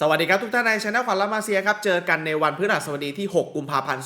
สวัสดีครับ ทุกท่านในช anel ขวัญละมาเซียครับ เจอกันในวันพฤหัสบดีที่ 6 กุมภาพันธ์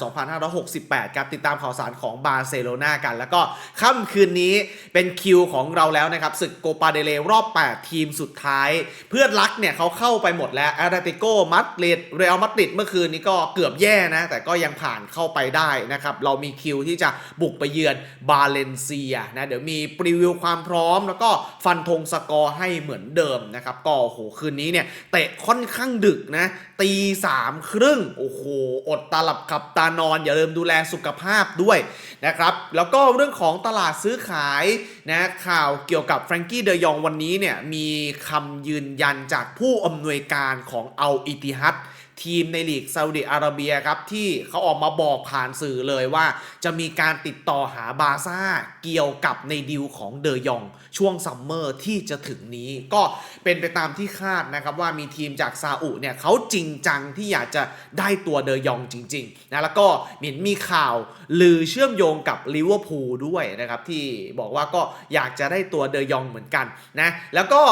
2568 ครับ ติดตามข่าวสารของบาร์เซโลนากัน แล้วก็ค่ำคืนนี้เป็นคิวของเราแล้วนะครับศึกโกปาเดเลรอบ 8 ทีมสุดท้าย เพื่อนรักเนี่ยเขาเข้าไปหมดแล้วอาร์ติโกมัดริดเรอัลมัดริดเมื่อคืนนี้ก็เกือบแย่นะ แต่ก็ยังผ่านเข้าไปได้นะครับเรามีคิวที่จะบุกไปเยือนบาเลนเซียนะเดี๋ยวมีปรีวิวความพร้อม แล้วก็ฟันธงสกอร์ให้เหมือนเดิมนะครับก็โหคืนนี้เนี่ยเตะค่อนข้าง้างดึกนะตีสามครึ่งโอ้โห อดตาหลับขับตานอน อย่าลืมดูแลสุขภาพด้วยนะครับ แล้วก็เรื่องของตลาดซื้อขายนะข่าวเกี่ยวกับแฟรงกี้เดยองวันนี้เนี่ยมีคำยืนยันจากผู้อำนวยการของเอาอิติฮัต ทีมในลีกซาอุดิอาระเบียครับที่เขาออกมาบอกผ่านสื่อเลยว่า จะมีการติดต่อหาบาซ่าเกี่ยวกับในดิวของเดยองช่วงซัมเมอร์ที่จะถึงนี้ ก็เป็นไปตามที่คาดนะครับว่ามีทีมจากซาอุเนี่ยเขาจริงจังที่อยากจะได้ตัวเดยองจริงๆนะแล้วก็มีมีข่าวลือเชื่อมโยงกับลิเวอร์พูลด้วยนะครับที่บอกว่าก็อยากจะได้ตัวเดยองเหมือนกันนะแล้วก็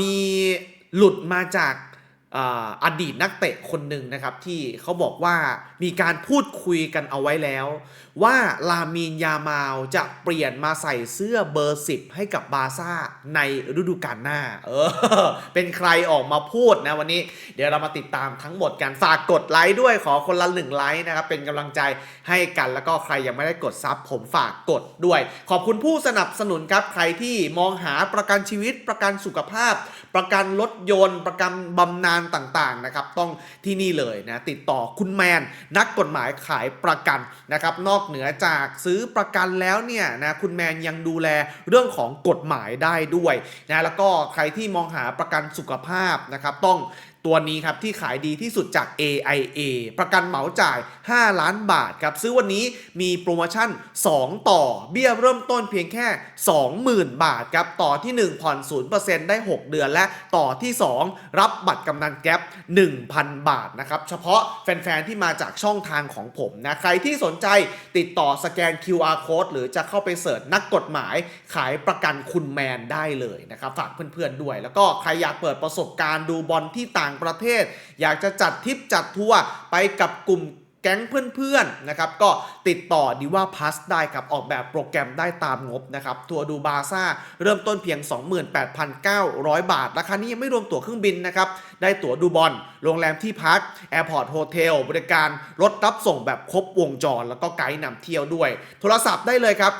มีหลุดมาจาก อดีตนักเตะคนหนึ่งนะครับ ที่เขาบอกว่ามีการพูดคุยกันเอาไว้แล้ว ว่าลามีนยามาลจะเปลี่ยนมาใส่เสื้อเบอร์ 10 ให้กับบาซ่าในฤดูกาลหน้า เออ เป็นใครออกมาพูดนะวันนี้เดี๋ยวเรามาติดตามทั้งหมดกัน ฝากกดไลค์ด้วยขอคนละหนึ่งไลค์นะครับ เป็นกำลังใจให้กันแล้วก็ใครยังไม่ได้กดซับผมฝากกดด้วย ขอบคุณผู้สนับสนุนครับใครที่มองหาประกันชีวิตประกันสุขภาพ ประกันรถยนต์ ประกันบำนาญต่างๆนะครับต้องที่นี่เลยนะติดต่อคุณแมน นักกฎหมายขายประกันนะครับนอกเหนือจากซื้อประกันแล้วเนี่ยนะคุณแมนยังดูแลเรื่องของกฎหมายได้ด้วยนะแล้วก็ใครที่มองหาประกันสุขภาพนะครับต้อง ตัวนี้ครับที่ขายดีที่สุดจาก AIA ประกันเหมาจ่าย 5 ล้านบาทครับซื้อวันนี้มีโปรโมชั่น 2 ต่อเบี้ยเริ่มต้นเพียงแค่ 20,000 บาทครับต่อที่ 1 ผ่อน 0%ได้ 6 เดือน และต่อที่ 2 รับบัตรกำนันแก๊ป1,000 บาทนะครับเฉพาะแฟนๆ ที่มาจากช่องทางของผมนะใครที่สนใจติดต่อสแกน QR code หรือจะเข้าไปเสิร์ชนักกฎหมายขายประกันคุณแมนได้เลยนะครับฝากเพื่อนๆด้วย แล้วก็ใครอยากเปิดประสบการณ์ดูบอลที่ต่างประเทศ อยากจะจัดทริปจัดทัวร์ไปกับกลุ่มแก๊งเพื่อนๆนะครับก็ติดต่อดีว่าพัสได้ครับออกแบบโปรแกรมได้ตามงบนะครับทัวร์ดูบาซ่าเริ่มต้นเพียง 28,900 บาท ราคานี้ยังไม่รวมตั๋วเครื่องบินนะครับ ได้ตั๋วดูบอลโรงแรมที่พักแอร์พอร์ตโฮเทลบริการรถรับส่งแบบครบวงจร แล้วก็ไกด์นำเที่ยวด้วย โทรศัพท์ได้เลยครับ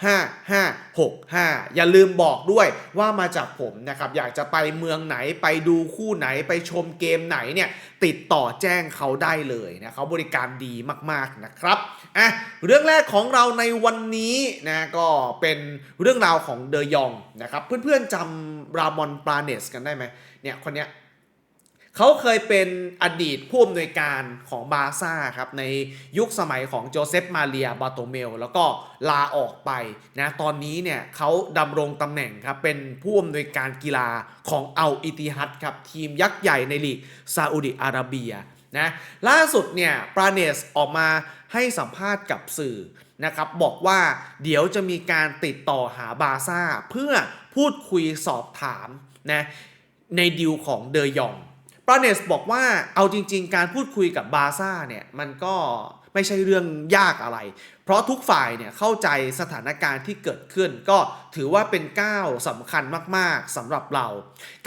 5565 อย่าลืมบอกด้วยว่ามาจากผมนะครับอยากจะไปเมืองไหนไปดูคู่ไหนไปชมเกมไหนเนี่ยติดต่อแจ้งเขาได้เลยนะเขาบริการดีมากๆนะครับอะเรื่องแรกของเราในวันนี้นะก็เป็นเรื่องราวของเดยองนะครับเพื่อนๆจำรามอนปราเนสกันได้ไหมเนี่ยคนเนี้ย เขาเคยเป็นอดีตผู้อำนวยการของบาร์ซ่าครับในยุคสมัยของโจเซฟมาเรียบาโตเมล แล้วก็ลาออกไปนะตอนนี้เนี่ยเขาดำรงตำแหน่งครับเป็นผู้อำนวยการกีฬาของอัลอิติฮัดครับทีมยักษ์ใหญ่ในลีกซาอุดิอาระเบียนะล่าสุดเนี่ยปราเนสออกมาให้สัมภาษณ์กับสื่อนะครับบอกว่าเดี๋ยวจะมีการติดต่อหาบาซ่า เพื่อพูดคุยสอบถามนะในดิวของเดยอง ราเนสบอกว่าเอาจริง ๆ การพูดคุยกับบาซ่าเนี่ยมันก็ไม่ใช่เรื่องยากอะไร เพราะทุกฝ่ายเนี่ยเข้าใจสถานการณ์ที่เกิดขึ้น ก็ถือว่าเป็นก้าวสำคัญมากๆสำหรับเรา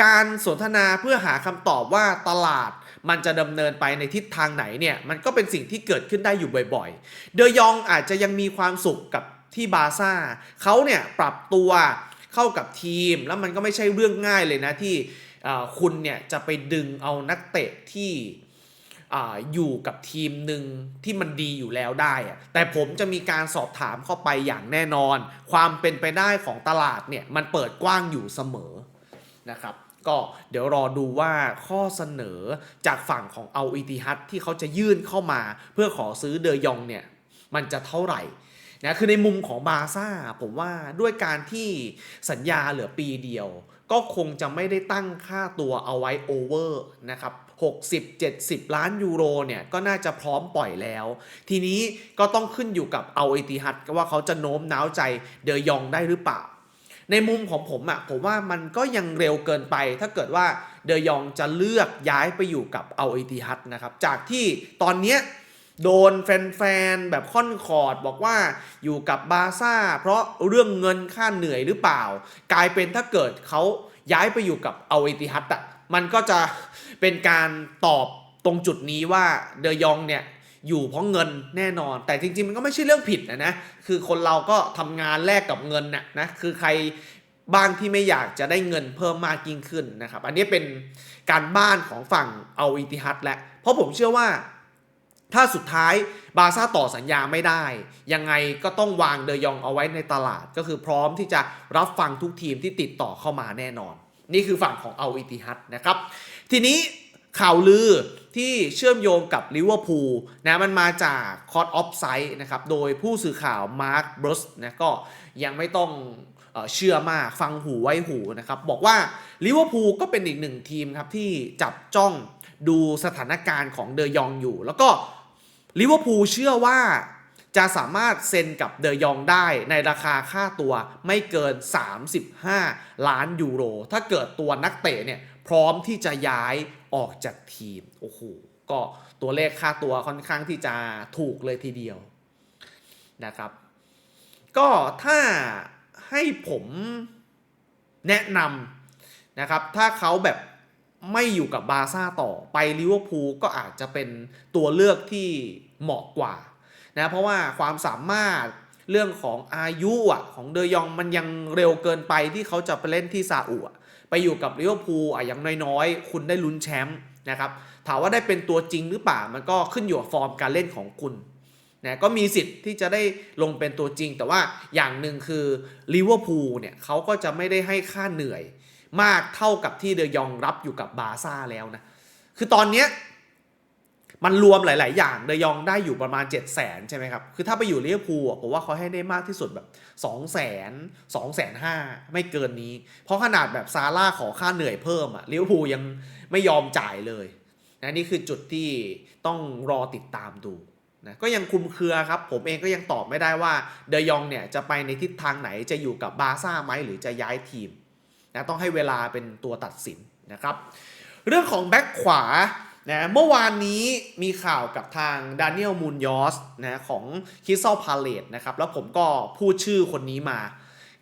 การสนทนาเพื่อหาคำตอบว่าตลาดมันจะดำเนินไปในทิศทางไหนเนี่ยมันก็เป็นสิ่งที่เกิดขึ้นได้อยู่บ่อยๆ เดยองอาจจะยังมีความสุขกับที่บาซ่าเขาเนี่ยปรับตัวเข้ากับทีม แล้วมันก็ไม่ใช่เรื่องง่ายเลยนะที่ คุณเนี่ยจะไปดึงเอานักเตะที่ออยู่กับทีมหนึ่งที่มันดีอยู่แล้วได้ แต่ผมจะมีการสอบถามเข้าไปอย่างแน่นอน ความเป็นไปได้ของตลาดเนี่ยมันเปิดกว้างอยู่เสมอนะครับก็เดี๋ยวรอดูว่าข้อเสนอจากฝั่งของเอาอิติฮัดที่เขาจะยื่นเข้ามา เพื่อขอซื้อเดยองเนี่ยมันจะเท่าไหร่นะคือในมุมของบาซ่าผมว่าด้วยการที่สัญญาเหลือปีเดียว ก็คงจะไม่ได้ตั้งค่าตัวเอาไว้โอเวอร์นะครับ60-70 ล้านยูโรเนี่ยก็น่าจะพร้อมปล่อยแล้ว ทีนี้ก็ต้องขึ้นอยู่กับเอาเอติฮัดว่าเขาจะโน้มน้าวใจเดยองได้หรือเปล่า ในมุมของผมอะผมว่ามันก็ยังเร็วเกินไป ถ้าเกิดว่าเดยองจะเลือกย้ายไปอยู่กับเอาเอติฮัดนะครับจากที่ตอนเนี้ย โดนแฟนๆ แบบค่อนคอร์ดบอกว่าอยู่กับบาซ่า เพราะเรื่องเงินค่าเหนื่อยหรือเปล่า กลายเป็นถ้าเกิดเขาย้ายไปอยู่กับเอาอติฮัดอะมันก็จะเป็นการตอบตรงจุดนี้ว่าเดยองเนี่ยอยู่เพราะเงินแน่นอน แต่จริงๆ มันก็ไม่ใช่เรื่องผิดนะนะคือคนเราก็ทำงานแลกกับเงินน่ะนะคือใครบ้างที่ไม่อยากจะได้เงินเพิ่มมากยิ่งขึ้นนะครับ อันนี้เป็นการบ้านของฝั่งเอาอิติฮัดแหละเพราะผมเชื่อว่า ถ้าสุดท้ายบาซ่าต่อสัญญาไม่ได้ ยังไงก็ต้องวางเดยองเอาไว้ในตลาด ก็คือพร้อมที่จะรับฟังทุกทีมที่ติดต่อเข้ามาแน่นอน นี่คือฝั่งของเอาอิติฮัดนะครับ ทีนี้ข่าวลือที่เชื่อมโยงกับลิเวอร์พูลนะมันมาจากคอร์ดออฟไซด์นะครับ โดยผู้สื่อข่าวมาร์คบรสนะก็ยังไม่ต้องเออเชื่อมากฟังหูไว้หูนะครับ บอกว่าลิเวอร์พูลก็เป็นอีกหนึ่งทีมครับที่จับจ้องดูสถานการณ์ของเดยองอยู่ แล้วก็ ลิเวอร์พูลเชื่อว่าจะสามารถเซ็นกับเดยองได้ในราคาค่าตัวไม่เกิน 35 ล้านยูโร ถ้าเกิดตัวนักเตะเนี่ยพร้อมที่จะย้ายออกจากทีม โอ้โห ก็ตัวเลขค่าตัวค่อนข้างที่จะถูกเลยทีเดียวนะครับ ก็ถ้าให้ผมแนะนำนะครับ ถ้าเขาแบบ ไม่อยู่กับบาซ่าต่อไปลิเวอร์พูลก็อาจจะเป็นตัวเลือกที่เหมาะกว่านะเพราะว่าความสามารถเรื่องของอายุอะของเดยองมันยังเร็วเกินไปที่เขาจะไปเล่นที่ซาอุอะไปอยู่กับลิเวอร์พูลอะอย่างน้อยๆ คุณได้ลุ้นแชมป์นะครับถามว่าได้เป็นตัวจริงหรือเปล่ามันก็ขึ้นอยู่กับฟอร์มการเล่นของคุณนะก็มีสิทธิ์ที่จะได้ลงเป็นตัวจริง แต่ว่าอย่างหนึ่งคือลิเวอร์พูลเนี่ยเขาก็จะไม่ได้ให้ค่าเหนื่อย มากเท่ากับที่เดยองรับอยู่กับบาซ่าแล้วนะ คือตอนเนี้ยมันรวมหลาย ๆ อย่างเดยองได้อยู่ประมาณ 7 0 0 0 0นใช่ไหมครับ คือถ้าไปอยู่ลิเวอร์พูลผมว่าเขาให้ได้มากที่สุดแบบ2 0 0 0 0 0 2 5 0 0 0 ไม่เกินนี้ เพราะขนาดแบบซาร่าขอค่าเหนื่อยเพิ่มอะลิเวอร์พูลยังไม่ยอมจ่ายเลยนะนี่คือจุดที่ต้องรอติดตามดูนะก็ยังคุมเครือครับ ผมเองก็ยังตอบไม่ได้ว่าเดยองเนี่ยจะไปในทิศทางไหนจะอยู่กับบาซ่าไหมหรือจะย้ายทีม นะต้องให้เวลาเป็นตัวตัดสินนะครับเรื่องของแบ็คขวานะเมื่อวานนี้มีข่าวกับทางดานิเอลมูนยอสนะของคิสซ l พาเลตนะครับแล้วผมก็พูดชื่อคนนี้มา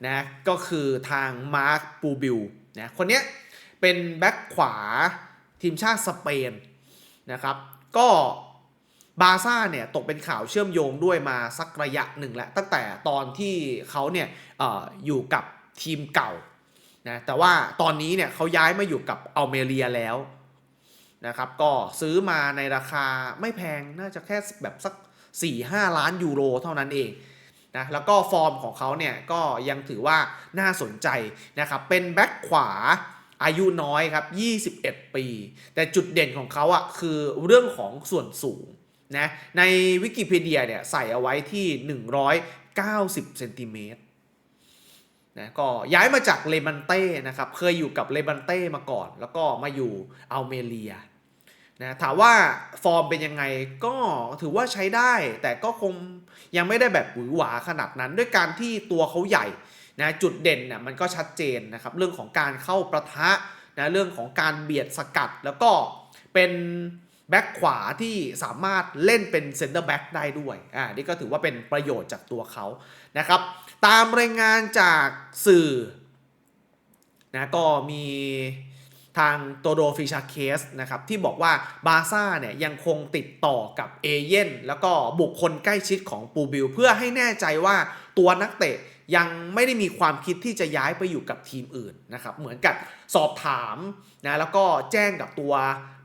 นะก็คือทางมาร์คปูบิลนะคนนี้เป็นแบ็คขวาทีมชาติสเปนนะครับก็บาซ่าเนี่ยตกเป็นข่าวเชื่อมโยงด้วยมาสักระยะหนึ่งแล้วตั้งแต่ตอนที่เขาเนี่ยอออยู่กับทีมเก่า นะแต่ว่าตอนนี้เนี่ยเขาย้ายมาอยู่กับอัลเมเรียแล้วนะครับก็ซื้อมาในราคาไม่แพงน่าจะแค่แบบสัก 4-5 ล้านยูโรเท่านั้นเองนะแล้วก็ฟอร์มของเขาเนี่ยก็ยังถือว่าน่าสนใจนะครับเป็นแบ็คขวาอายุน้อยครับ 21 ปี แต่จุดเด่นของเขาอะคือเรื่องของส่วนสูงนะในวิกิพีเดียเนี่ยใส่เอาไว้ที่ 190เซนติเมตร นะก็ย้ายมาจากเลบันเต้นะครับเคยอยู่กับเลบันเต้มาก่อน แล้วก็มาอยู่อัลเมเรียนะถามว่าฟอร์มเป็นยังไงก็ถือว่าใช้ได้ แต่ก็คงยังไม่ได้แบบหวือหวาขนาดนั้น ด้วยการที่ตัวเขาใหญ่นะจุดเด่นนะ่ะมันก็ชัดเจนนะครับเรื่องของการเข้าประทะนะเรื่องของการเบียดสกัดแล้วก็เป็น แบ็คขวาที่สามารถเล่นเป็นเซนเตอร์แบ็คได้ด้วย อ่า นี่ก็ถือว่าเป็นประโยชน์จากตัวเขานะครับ ตามรายงานจากสื่อนะก็มีทางโตโดฟิชาเคสนะครับที่บอกว่าบาซ่าเนี่ยยังคงติดต่อกับเอเย่นแล้วก็บุคคลใกล้ชิดของปูบิล เพื่อให้แน่ใจว่าตัวนักเตะยังไม่ได้มีความคิดที่จะย้ายไปอยู่กับทีมอื่นนะครับเหมือนกับสอบถามนะแล้วก็แจ้งกับตัว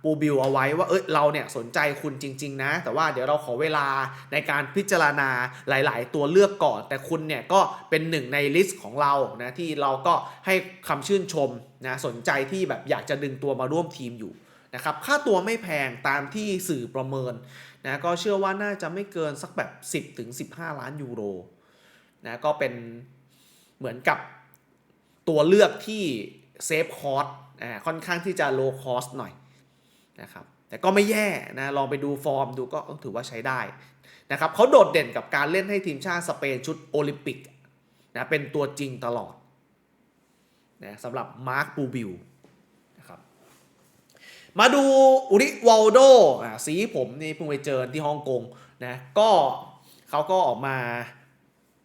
ปูบิลเอาไว้ว่าเอ้ยเราเนี่ยสนใจคุณจริง ๆ นะ แต่ว่าเดี๋ยวเราขอเวลาในการพิจารณาหลาย ๆ ตัวเลือกก่อน แต่คุณเนี่ยก็เป็นหนึ่งในลิสต์ของเรานะที่เราก็ให้คำชื่นชมนะสนใจที่แบบอยากจะดึงตัวมาร่วมทีมอยู่นะครับค่าตัวไม่แพงตามที่สื่อประเมินนะก็เชื่อว่าน่าจะไม่เกินสักแบบ 10ถึง15 ล้านยูโรนะก็เป็นเหมือนกับตัวเลือกที่เซฟคอร์สค่อนข้างที่จะโลคอสหน่อย นะครับแต่ก็ไม่แย่นะลองไปดูฟอร์มดูก็ถือว่าใช้ได้นะครับเขาโดดเด่นกับการเล่นให้ทีมชาติสเปนชุดโอลิมปิกนะเป็นตัวจริงตลอดนะสำหรับมาร์คบูบิลนะครับมาดูอุริวอลโดสีผมนี่เพิ่งไปเจอที่ฮ่องกงนะก็เขาก็ออกมา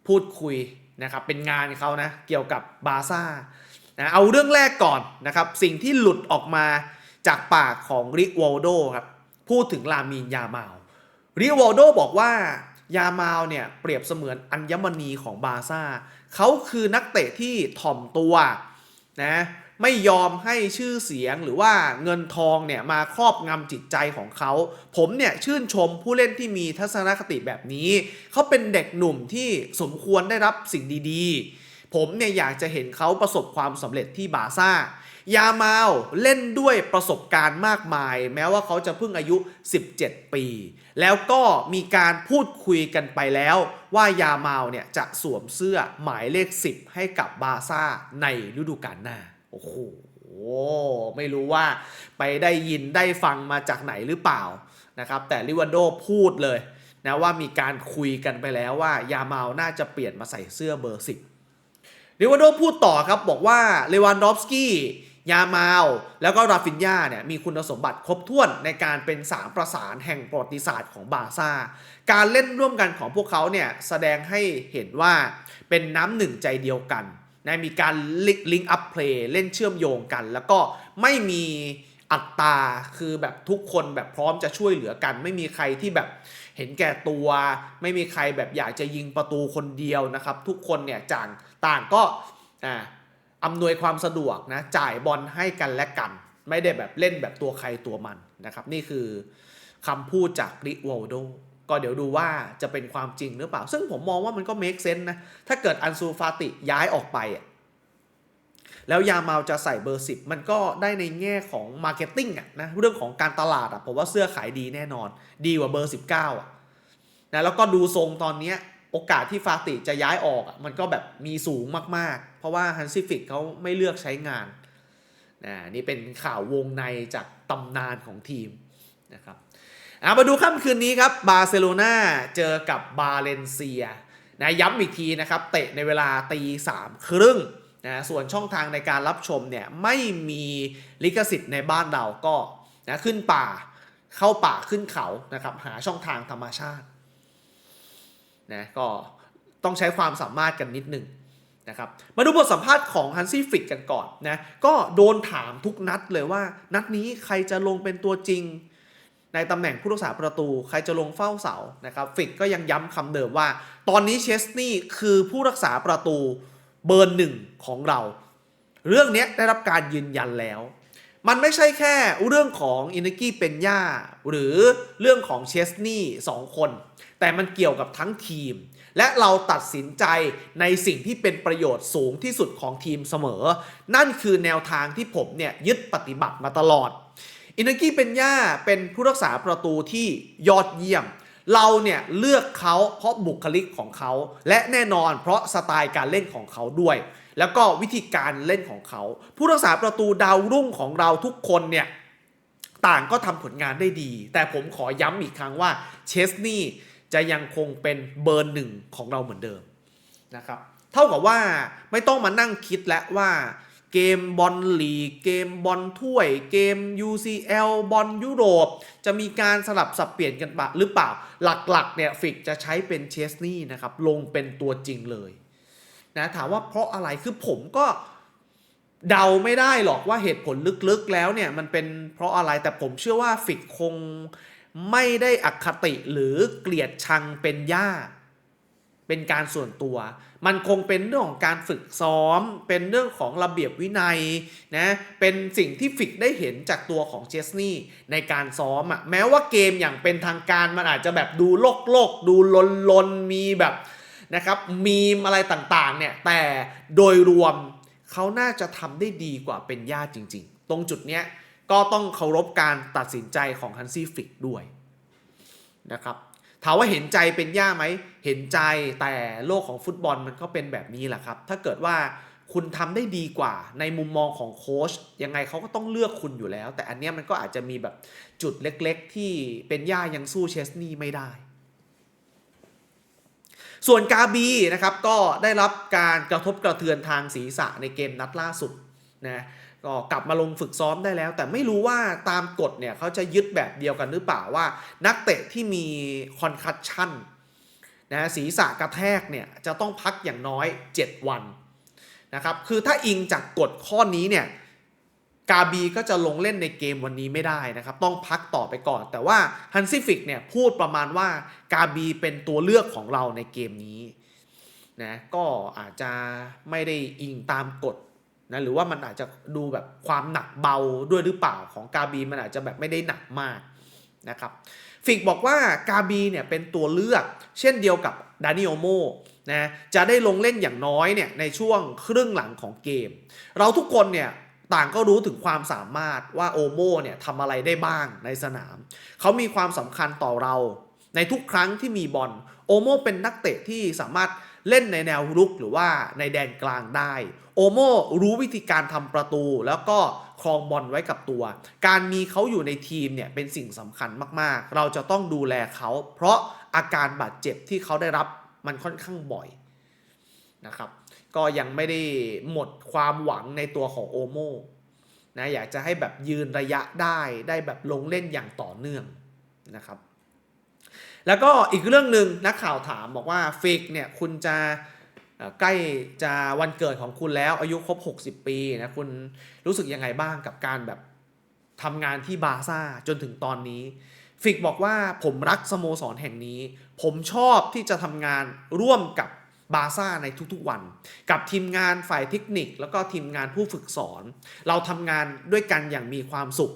พูดคุยนะครับเป็นงานเขานะเกี่ยวกับบาซ่านะเอาเรื่องแรกก่อนนะครับสิ่งที่หลุดออกมา จากปากของริวอลโดครับพูดถึงลามีนยามาลริวอลโดบอกว่ายามาลเนี่ยเปรียบเสมือนอัญมณีของบาซ่าเขาคือนักเตะที่ถ่อมตัวนะไม่ยอมให้ชื่อเสียงหรือว่าเงินทองเนี่ยมาครอบงำจิตใจของเขา ผมเนี่ยชื่นชมผู้เล่นที่มีทัศนคติแบบนี้ เขาเป็นเด็กหนุ่มที่สมควรได้รับสิ่งดีๆ ผมเนี่ยอยากจะเห็นเขาประสบความสำเร็จที่บาซ่ายามาลเล่นด้วยประสบการณ์มากมาย แม้ว่าเขาจะเพิ่งอายุ 17 ปี แล้วก็มีการพูดคุยกันไปแล้ว ว่ายามาลเนี่ยจะสวมเสื้อหมายเลข 10 ให้กับบาซ่าในฤดูกาลหน้า โอ้โหไม่รู้ว่าไปได้ยินได้ฟังมาจากไหนหรือเปล่านะครับ แต่ลิวันโดพูดเลยนะว่ามีการคุยกันไปแล้วว่ายามาลน่าจะเปลี่ยนมาใส่เสื้อเบอร์ 10 เลวันโดพูดต่อครับบอกว่าเลวานดอฟสกี้ยามาลแล้วก็ราฟินยาเนี่ยมีคุณสมบัติครบถ้วนในการเป็นสามประสานแห่งประวัติศาสตร์ของบาซ่า การเล่นร่วมกันของพวกเขาเนี่ยแสดงให้เห็นว่าเป็นน้ำหนึ่งใจเดียวกันนะมีการลิงก์อัพเพลย์เล่นเชื่อมโยงกัน แล้วก็ไม่มีอัตราคือแบบทุกคนแบบพร้อมจะช่วยเหลือกัน ไม่มีใครที่แบบ เห็นแก่ตัวไม่มีใครแบบอยากจะยิงประตูคนเดียวนะครับ ทุกคนเนี่ยจางต่างก็อ่าอำนวยความสะดวกนะจ่ายบอลให้กันและกัน ไม่ได้แบบเล่นแบบตัวใครตัวมันนะครับ นี่คือคำพูดจากริวโดก็เดี๋ยวดูว่าจะเป็นความจริงหรือเปล่า ซึ่งผมมองว่ามันก็เมคเซน s ์นะ ถ้าเกิดอันซูฟาติย้ายออกไปอะ แล้วยาเมาจะใส่เบอร์ 10 มันก็ได้ในแง่ของมาร์เก็ตติ้งอะนะเรื่องของการตลาดอะผมว่าเสื้อขายดีแน่นอน ดีกว่าเบอร์ 19อะนะแล้วก็ดูทรงตอนเนี้โอกาสที่ฟาติจะย้ายออกอมันก็แบบมีสูงมากๆ เพราะว่าฮันซิฟิกเขาไม่เลือกใช้งานนะนี่เป็นข่าววงในจากตำนานของทีมนะครับอะมาดูค่ำคืนนี้ครับบาร์เซโลนาเจอกับบาเลนเซียนะย้ำอีกทีนะครับ เตะในเวลาตีสามครึ่ง นะส่วนช่องทางในการรับชมเนี่ยไม่มีลิขสิทธิ์ในบ้านเราก็นะขึ้นป่าเข้าป่าขึ้นเขานะครับหาช่องทางธรรมชาตินะก็ต้องใช้ความสามารถกันนิดหนึ่งนะครับมาดูบทสัมภาษณ์ของฮันซี่ฟิกกันก่อนนะก็โดนถามทุกนัดเลยว่า นัดนี้ใครจะลงเป็นตัวจริง ในตำแหน่งผู้รักษาประตู ใครจะลงเฝ้าเสานะครับฟิกก็ยังย้ำคำเดิมว่า ตอนนี้เชสนี่คือผู้รักษาประตู เบอร์หนึ่งของเรา เรื่องนี้ได้รับการยืนยันแล้ว มันไม่ใช่แค่เรื่องของอินกี้เป็นย่าหรือเรื่องของเชสนี่สองคน แต่มันเกี่ยวกับทั้งทีม และเราตัดสินใจในสิ่งที่เป็นประโยชน์สูงที่สุดของทีมเสมอ นั่นคือแนวทางที่ผมเนี่ยยึดปฏิบัติมาตลอดอินากิเป็นย่าเป็นผู้รักษาประตูที่ยอดเยี่ยม เราเนี่ยเลือกเขาเพราะบุคลิกของเขาและแน่นอนเพราะสไตล์การเล่นของเขาด้วย แล้วก็วิธีการเล่นของเขา ผู้รักษาประตูดาวรุ่งของเราทุกคนเนี่ยต่างก็ทำผลงานได้ดี แต่ผมขอย้ำอีกครั้งว่าเชสนี่จะยังคงเป็นเบอร์หนึ่งของเราเหมือนเดิมนะครับเท่ากับว่าไม่ต้องมานั่งคิดแล้วว่า เกมบอลลีก เกมบอลถ้วย เกม UCL บอลยุโรป จะมีการสลับสับเปลี่ยนกันปะหรือเปล่า หลักๆเนี่ยฟิกจะใช้เป็นเชสนี่นะครับลงเป็นตัวจริงเลยนะถามว่าเพราะอะไรคือผมก็เดาไม่ได้หรอกว่าเหตุผลลึกๆแล้วเนี่ยมันเป็นเพราะอะไรแต่ผมเชื่อว่าฟิกคงไม่ได้อคติหรือเกลียดชังเป็นย่า เป็นการส่วนตัว มันคงเป็นเรื่องของการฝึกซ้อม เป็นเรื่องของระเบียบวินัยนะเป็นสิ่งที่ฟิกได้เห็นจากตัวของเจสนี่ในการซ้อมอะแม้ว่าเกมอย่างเป็นทางการมันอาจจะแบบดูโลกโลกดูลนลนมีแบบนะครับมีมอะไรต่างๆเนี่ยแต่โดยรวมเขาน่าจะทำได้ดีกว่าเป็นญาติจริง ๆ ตรงจุดเนี้ยก็ต้องเคารพการตัดสินใจของฮันซี่ฟิกด้วยนะครับ ถามว่าเห็นใจเป็นย่าไหม เห็นใจแต่โลกของฟุตบอลมันก็เป็นแบบนี้แหละครับ ถ้าเกิดว่าคุณทำได้ดีกว่าในมุมมองของโค้ชยังไงเขาก็ต้องเลือกคุณอยู่แล้ว แต่อันเนี้ยมันก็อาจจะมีแบบจุดเล็กๆ ที่เป็นย่ายังสู้เชสนี่ไม่ได้ ส่วนกาบีนะครับก็ได้รับการกระทบกระเทือนทางศีรษะในเกมนัดล่าสุดนะ ก็กลับมาลงฝึกซ้อมได้แล้ว แต่ไม่รู้ว่าตามกฎเนี่ยเขาจะยึดแบบเดียวกันหรือเปล่าว่า นักเตะที่มีคอนคัชชั่นนะศีรษะกระแทกเนี่ยจะต้องพักอย่างน้อย 7 วันนะครับคือถ้าอิงจากกฎข้อนี้เนี่ยกาบีก็จะลงเล่นในเกมวันนี้ไม่ได้นะครับ ต้องพักต่อไปก่อน แต่ว่าฮันซิฟิกเนี่ยพูดประมาณว่ากาบีเป็นตัวเลือกของเราในเกมนี้นะก็อาจจะไม่ได้อิงตามกฎ นะหรือว่ามันอาจจะดูแบบความหนักเบาด้วยหรือเปล่าของกาบีมันอาจจะแบบไม่ได้หนักมากนะครับฟิกบอกว่ากาบีเนี่ยเป็นตัวเลือก เช่นเดียวกับดานิโอโมนะจะได้ลงเล่นอย่างน้อยเนี่ยในช่วงครึ่งหลังของเกม เราทุกคนเนี่ยต่างก็รู้ถึงความสามารถว่าโอโมเนี่ยทำอะไรได้บ้างในสนาม เขามีความสำคัญต่อเราในทุกครั้งที่มีบอลโอโมเป็นนักเตะที่สามารถ เล่นในแนวรุกหรือว่าในแดนกลางได้ โอโมรู้วิธีการทำประตูแล้วก็ครองบอลไว้กับตัว การมีเขาอยู่ในทีมเนี่ยเป็นสิ่งสำคัญมากๆ เราจะต้องดูแลเขา เพราะอาการบาดเจ็บที่เขาได้รับมันค่อนข้างบ่อยนะครับ ก็ยังไม่ได้หมดความหวังในตัวของโอโมนะอยากจะให้แบบยืนระยะได้ได้แบบลงเล่นอย่างต่อเนื่องนะครับ แล้วก็อีกเรื่องหนึ่งนักข่าวถามบอกว่าฟิกเนี่ยคุณจะใกล้จะวันเกิดของคุณแล้วอายุครบ 60 ปีนะคุณรู้สึกยังไงบ้างกับการแบบทำงานที่บาซ่าจนถึงตอนนี้ ฟิกบอกว่าผมรักสโมสรแห่งนี้ ผมชอบที่จะทำงานร่วมกับ บาซ่าในทุกๆวัน กับทีมงานฝ่ายเทคนิค แล้วก็ทีมงานผู้ฝึกสอน เราทำงานด้วยกันอย่างมีความสุข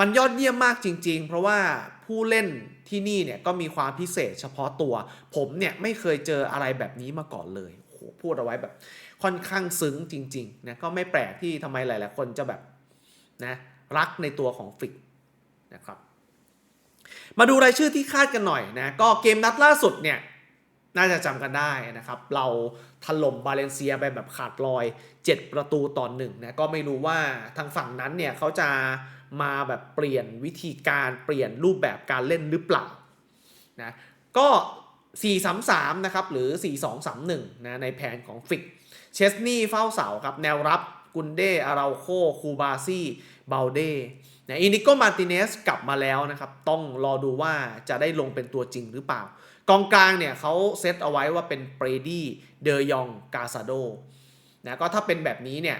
มันยอดเยี่ยมมากจริง ๆ เพราะว่าผู้เล่นที่นี่เนี่ยก็มีความพิเศษเฉพาะตัว ผมเนี่ยไม่เคยเจออะไรแบบนี้มาก่อนเลยโหพูดเอาไว้แบบ ค่อนข้างซึ้งจริงๆนะก็ไม่แปลกที่ทำไมหลาย ๆ คนจะแบบนะรักในตัวของฟิกนะครับมาดูรายชื่อที่คาดกันหน่อยนะ ก็เกมนัดล่าสุดเนี่ย น่าจะจำกันได้นะครับ เราถล่มบาเลนเซียไปแบบขาดลอย 7 ประตูต่อหนึ่งนะก็ไม่รู้ว่าทางฝั่งนั้นเนี่ยเขาจะมาแบบเปลี่ยนวิธีการเปลี่ยนรูปแบบการเล่นหรือเปล่านะก็ 4-3-3 นะครับ หรือ 4-2-3-1 นะในแผนของฟิกเชสนี่เฝ้าเสาครับ แนวรับกุนเดอาราโค คูบาซี่เบลเดนะอินิโกมาติเนสกลับมาแล้วนะครับ ต้องรอดูว่าจะได้ลงเป็นตัวจริงหรือเปล่า กองกลางเนี่ยเขาเซตเอาไว้ว่าเป็นเปรดี้เดยองกาซาโดนะก็ถ้าเป็นแบบนี้เนี่ย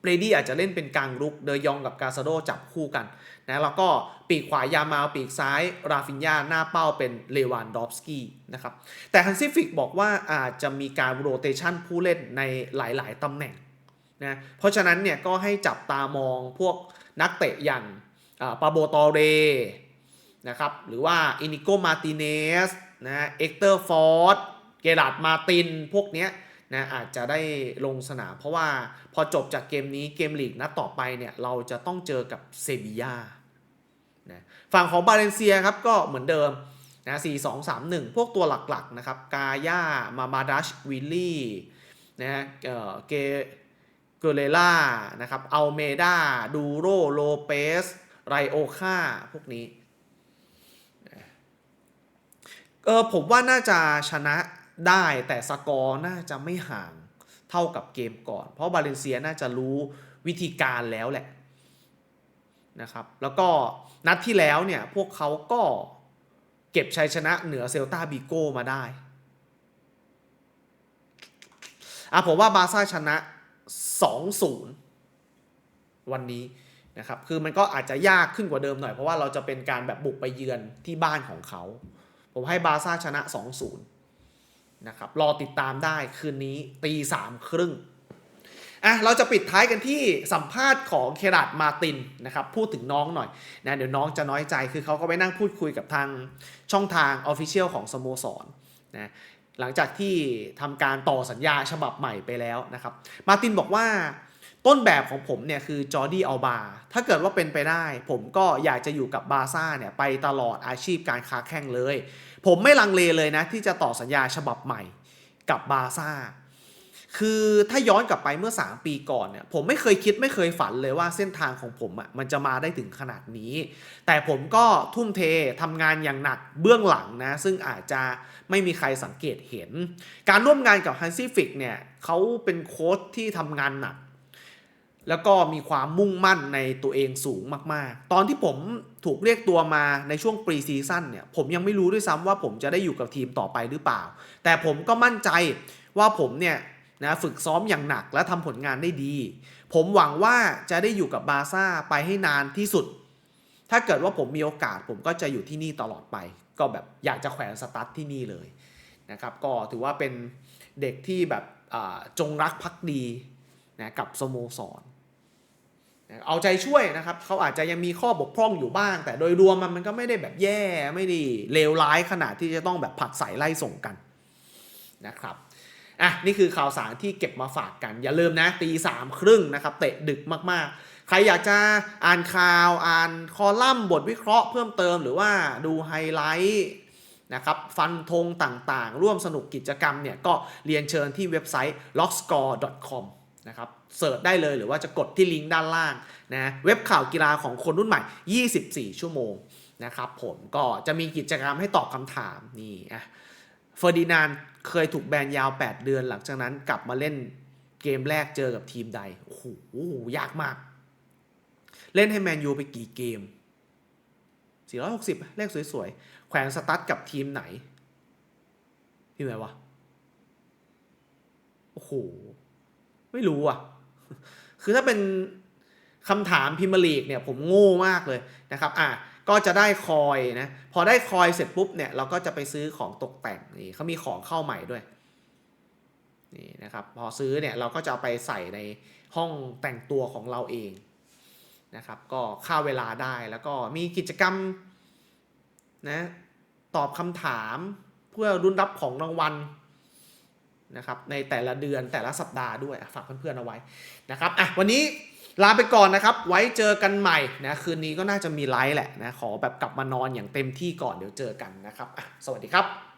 เปรดี้อาจจะเล่นเป็นกลางรุกเดยองกับกาซาโดจับคู่กันนะแล้วก็ปีกขวายามาลปีกซ้ายราฟินยาหน้าเป้าเป็นเลวานดอฟสกี้นะครับแต่ฮันซิฟิกบอกว่าอาจจะมีการโรเตชันผู้เล่นในหลายๆตำแหน่งนะเพราะฉะนั้นเนี่ยก็ให้จับตามองพวกนักเตะอย่างปาโบตอเร นะครับ หรือว่าอินิโกมาติเนสนะเอ็กเตอร์ฟอร์ดเกราดมาติน พวกเนี้ยนะอาจจะได้ลงสนาม เพราะว่าพอจบจากเกมนี้เกมลีกนัดต่อไปเนี่ยเราจะต้องเจอกับเซบียานะฝั่งของบาเลนเซียครับก็เหมือนเดิมนะ4 2 3 1 พวกตัวหลักๆนะครับกาย่ามามาดัชวิลลี่นะเอ่อเกเกเรล่านะครับอัลเมดาดูโรโลเปส ไรโอคาพวกนี้ เออผมว่าน่าจะชนะได้แต่สกอร์น่าจะไม่ห่างเท่ากับเกมก่อน เพราะบาเลนเซียน่าจะรู้วิธีการแล้วแหละนะครับแล้วก็นัดที่แล้วเนี่ยพวกเขาก็เก็บชัยชนะเหนือเซลตาบิโก้มาได้อะผมว่าบาซ่าชนะ 2-0 วันนี้นะครับคือมันก็อาจจะยากขึ้นกว่าเดิมหน่อยเพราะว่าเราจะเป็นการแบบบุกไปเยือนที่บ้านของเขา ผมให้บาซ่าชนะ 2-0 นะครับ รอติดตามได้คืนนี้ตีสามครึ่งอะเราจะปิดท้ายกันที่สัมภาษณ์ของเคราดมาตินนะครับพูดถึงน้องหน่อยนะเดี๋ยวน้องจะน้อยใจคือเขาก็ไปนั่งพูดคุยกับทางช่องทาง Official ของสโมสรนะหลังจากที่ทำการต่อสัญญาฉบับใหม่ไปแล้วนะครับ มาตินบอกว่า ต้นแบบของผมเนี่ยคือจอร์ดี้อัลบา ถ้าเกิดว่าเป็นไปได้ ผมก็อยากจะอยู่กับบาซ่าเนี่ยไปตลอดอาชีพการค้าแข่งเลย ผมไม่ลังเลเลยนะ ที่จะต่อสัญญาฉบับใหม่กับบาซ่า คือถ้าย้อนกลับไปเมื่อ 3 ปีก่อนเนี่ยผมไม่เคยคิดไม่เคยฝันเลยว่าเส้นทางของผมอะ่ะมันจะมาได้ถึงขนาดนี้ แต่ผมก็ทุ่มเททำงานอย่างหนักเบื้องหลังนะซึ่งอาจจะไม่มีใครสังเกตเห็น การร่วมงานกับ h a n s i f i c เนี่ยเขาเป็นโค้ชที่ทำงานหนัก แล้วก็มีความมุ่งมั่นในตัวเองสูงมากๆ ตอนที่ผมถูกเรียกตัวมาในช่วงปรีซีซั่นเนี่ยผมยังไม่รู้ด้วยซ้ำว่าผมจะได้อยู่กับทีมต่อไปหรือเปล่า แต่ผมก็มั่นใจว่าผมเนี่ยนะฝึกซ้อมอย่างหนักและทำผลงานได้ดี ผมหวังว่าจะได้อยู่กับบาซ่าไปให้นานที่สุด ถ้าเกิดว่าผมมีโอกาส ผมก็จะอยู่ที่นี่ตลอดไป ก็แบบอยากจะแขวนสตาร์ทที่นี่เลยนะครับก็ถือว่าเป็นเด็กที่แบบจงรักภักดีนะกับสโมสร เอาใจช่วยนะครับเขาอาจจะยังมีข้อบกพร่องอยู่บ้าง แต่โดยรวมมันมันก็ไม่ได้แบบแย่ไม่ได้เลวร้ายขนาดที่จะต้องแบบผลักใส่ไล่ส่งกันนะครับอะนี่คือข่าวสารที่เก็บมาฝากกัน อย่าลืมนะตีสามครึ่งนะครับเตะดึกมากๆ ใครอยากจะอ่านข่าวอ่านคอลัมน์บทวิเคราะห์เพิ่มเติมหรือว่าดูไฮไลท์นะครับฟันธงต่างๆ ร่วมสนุกกิจกรรมเนี่ยก็เรียนเชิญที่เว็บไซต์ logscore.com นะครับเสิร์ชได้เลยหรือว่าจะกดที่ลิงก์ด้านล่างนะเว็บข่าวกีฬาของคนรุ่นใหม่ 24 ชั่วโมงนะครับผมก็จะมีกิจกรรมให้ตอบคำถามนี่อะเฟอร์ดินานเคยถูกแบนยาว 8 เดือนหลังจากนั้นกลับมาเล่นเกมแรกเจอกับทีมใดโอ้โหยากมาก เล่นให้แมนยูไปกี่เกม 460 เลขสวยๆ แขวนสตั๊ดกับทีมไหน ทีมไหนวะ โอ้โห ไม่รู้อะ คือถ้าเป็นคำถามพิมลีกเนี่ยผมโง่มากเลยนะครับ อะก็จะได้คอยนะ พอได้คอยเสร็จปุ๊บเนี่ยเราก็จะไปซื้อของตกแต่งนี่เขามีของเข้าใหม่ด้วยนี่นะครับ พอซื้อเนี่ยเราก็จะเอาไปใส่ในห้องแต่งตัวของเราเองนะครับ ก็ค่าเวลาได้แล้วก็มีกิจกรรมนะตอบคำถามเพื่อรุนรับของรางวัล นะครับในแต่ละเดือนแต่ละสัปดาห์ด้วยฝากเพื่อนๆเอาไว้นะครับอะวันนี้ลาไปก่อนนะครับ ไว้เจอกันใหม่นะคืนนี้ก็น่าจะมีไลฟ์แหละนะขอแบบกลับมานอนอย่างเต็มที่ก่อนเดี๋ยวเจอกันนะครับอะสวัสดีครับ